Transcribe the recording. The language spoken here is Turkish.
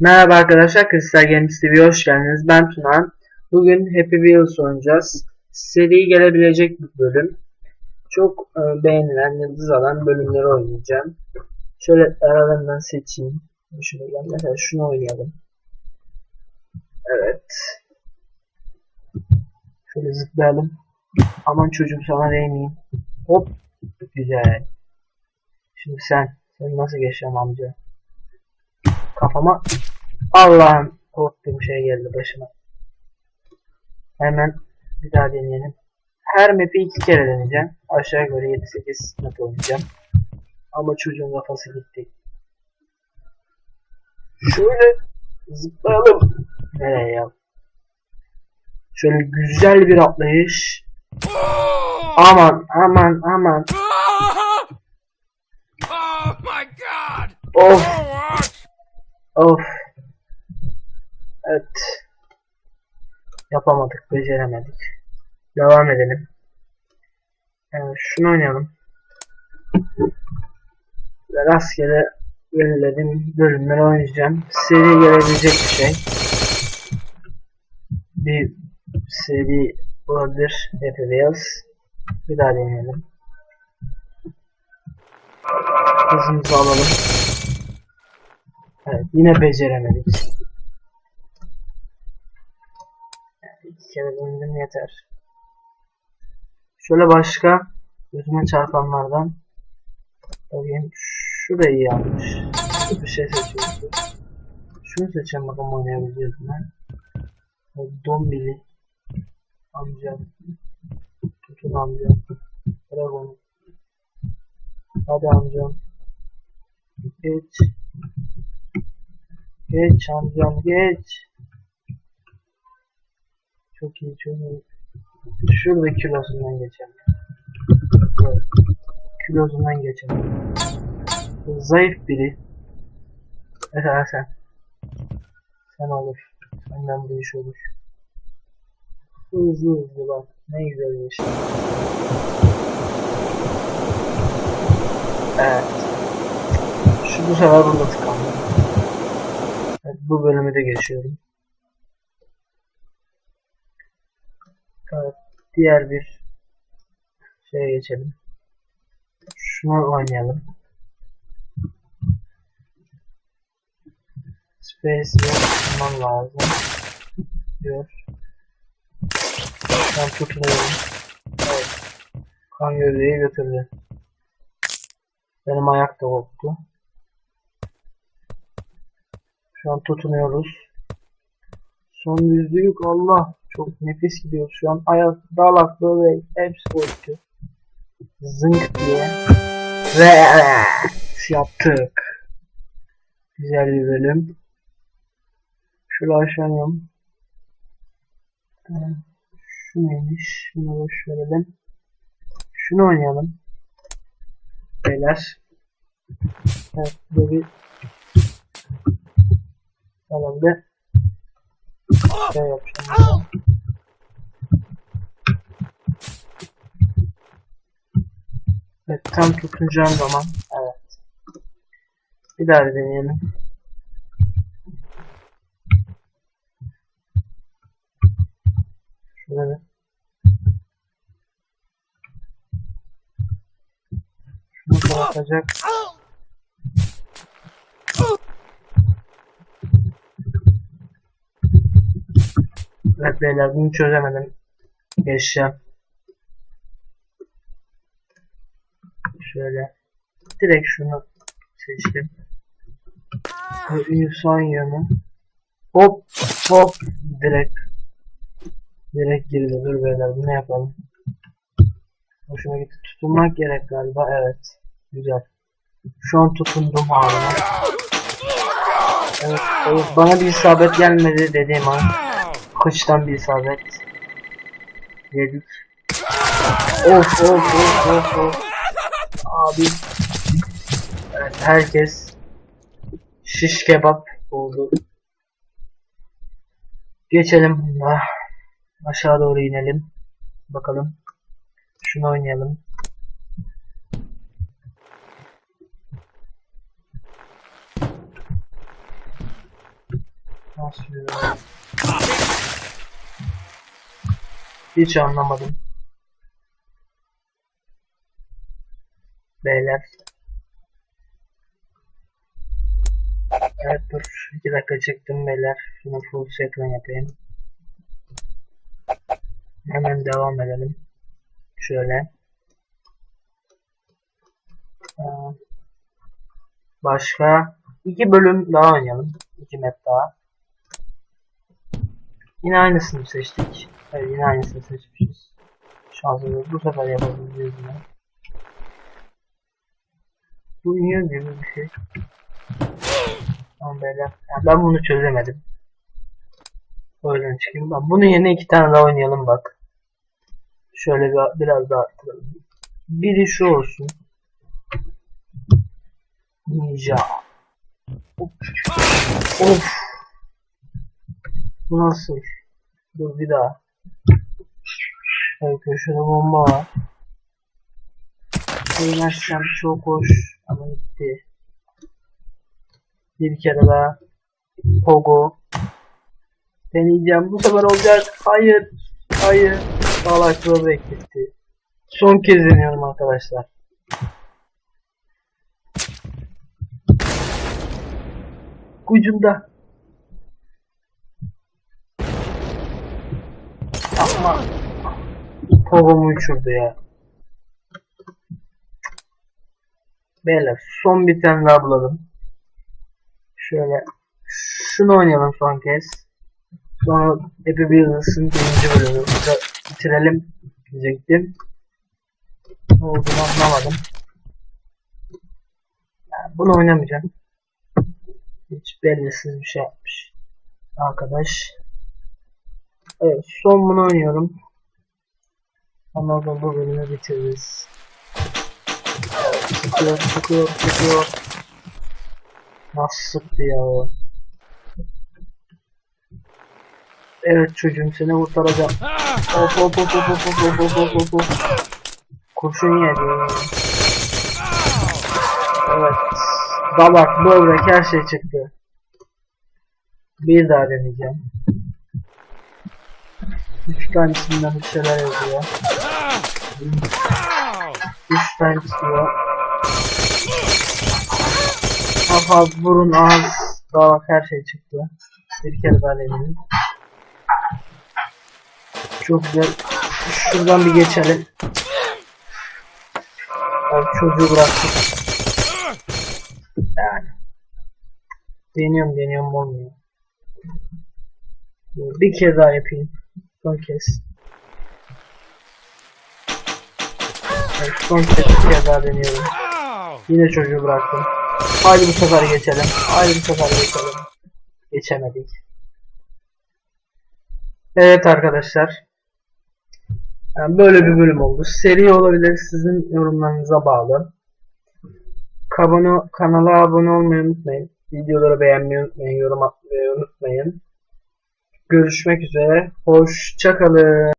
Merhaba arkadaşlar, Kristal Games TV'ye hoş geldiniz. Ben Tuna. Bugün Happy Wheels oynayacağız. Seri gelebilecek bir bölüm. Çok e, beğenilen, yıldız alan bölümleri oynayacağım. Şöyle aralarından seçeyim. Şöyle mesela şunu oynayalım. Evet. Şöyle zıplayalım. Aman çocuğum sana değmeyeyim. Hop. Güzel. Şimdi sen. Sen nasıl geçeceğim amca? Kafama Allah'ım korktuğum şey geldi başıma. Hemen bir daha deneyelim. Her map'i iki kere deneyeceğim. Aşağı yukarı 7-8 map oynayacağım. Ama çocuğun kafası gitti. Şöyle zıplayalım. Nereye ya? Şöyle güzel bir atlayış. Aman aman aman. Oh my god! Of? Of. Evet. Yapamadık, beceremedik. Devam edelim. Evet, şunu oynayalım. Ve rastgele belirlediğim bölümleri oynayacağım. Seri gelebilecek bir şey. Bir seri olabilir. Wheels. Bir daha deneyelim. Hızımızı alalım. Evet, yine beceremedik. Yani iki kere döndüm yeter. Şöyle başka gözüme çarpanlardan bakayım. Şu da iyi yapmış. Bir şey seçiyoruz. Şunu seçelim bakalım oynayabileceğiz mi? O Dombili amca. Tutun amca. Bırak onu. Hadi amcam. Geç. Geç amcam geç. Çok iyi çok iyi. Şurada kilosundan geçelim. Kilosundan geçelim. Zayıf biri. Mesela sen. Sen olur. Senden bu iş olur. Hızlı hızlı bak. Ne güzel bir iş. Evet. Şu bu sefer burada tıkandı. Bu bölümü de geçiyorum. Evet, diğer bir şeye geçelim. Şunu oynayalım. Space'e tutmam lazım. Diyor. Ben tutunuyorum. Evet. Kan gövdeyi götürdü. Benim ayak da koptu. Şu an tutunuyoruz. Son yüzlük Allah. Çok nefis gidiyor. Şu an ayak dalak böyle hepsi koptu. Zınk diye. Ve yaptık. Güzel bir bölüm. Şöyle aşağı iniyorum. Ee, Şu neymiş? Şunu boş verelim. Şunu oynayalım. Beyler. Evet, böyle bir Herhalde şey yapacağım. Evet, tam tutunacağım zaman. Evet. Bir daha bir deneyelim. Şöyle. Şunu kapatacak. Evet beyler bunu çözemedim. Geçeceğim. Şöyle. Direkt şunu seçtim. Yanı. Hop hop direkt. Direkt girdi. Dur beyler bunu yapalım. Hoşuma gitti. Tutunmak gerek galiba. Evet. Güzel. Şu an tutundum haline. Evet, evet, bana bir isabet gelmedi dediğim an. Kıçtan bir isabet. Yedik. Of of of of of. Abi. Evet, herkes şiş kebap oldu. Geçelim. Ah, Aşağı doğru inelim. Bakalım. Şunu oynayalım. Nasıl? Hiç anlamadım. Beyler. Evet dur. 2 dakika çıktım beyler. Şunu full ekran yapayım. Hemen devam edelim. Şöyle. Ee, Başka iki bölüm daha oynayalım. İki map daha. Yine aynısını seçtik. Evet yine aynısını seçmişiz. Şansımız bu sefer yapabiliriz yine. Bu niye gibi bir şey. Tamam beyler. Yani ben bunu çözemedim. Yüzden çıkayım. Bak, bunun yerine iki tane daha oynayalım bak. Şöyle bir, biraz daha arttıralım. Biri şu olsun. Ninja. Of. Bu nasıl? Dur bir daha. Evet köşede bomba var. Değmezsem çok hoş ama gitti. Bir kere daha. Pogo. Deneyeceğim. Bu sefer olacak. Hayır. Hayır. Salaklığı bekletti. Son kez deniyorum arkadaşlar. Ucunda. Ama Pogo'mu uçurdu ya. Beyler son bir tane daha bulalım. Şöyle şunu oynayalım son kez. Sonra Happy Business'ın birinci bölümünü bitirelim diyecektim. Ne olduğunu anlamadım. Yani bunu oynamayacağım. Hiç bellisiz bir şey yapmış. Arkadaş. Evet son bunu oynuyorum. Sonra bu bölümü bitiririz. Sıkıyor, sıkıyor, sıkıyor. Nasıl sıktı ya o? Evet çocuğum seni kurtaracağım. Hop hop hop hop hop hop hop hop hop hop. Kurşun yedi. Evet. Dalak, böbrek her şey çıktı. Bir daha deneyeceğim. Üç tanesinden bir şeyler yazıyor. Üç tane istiyor. Kafa, burun, ağız, dalak her şey çıktı. Bir kere daha deneyeyim. Çok güzel. Şuradan bir geçelim. Abi çocuğu bıraktık. Yani. Deniyorum deniyorum olmuyor. Bir kere daha yapayım. Son kez. Son kez daha deniyorum. Yine çocuğu bıraktım. Haydi bu sefer geçelim. Haydi bu sefer geçelim. Geçemedik. Evet arkadaşlar. Yani böyle bir bölüm oldu. Seri olabilir sizin yorumlarınıza bağlı. Kabone, kanala abone olmayı unutmayın. Videoları beğenmeyi unutmayın. Yorum atmayı unutmayın. Görüşmek üzere. Hoşçakalın.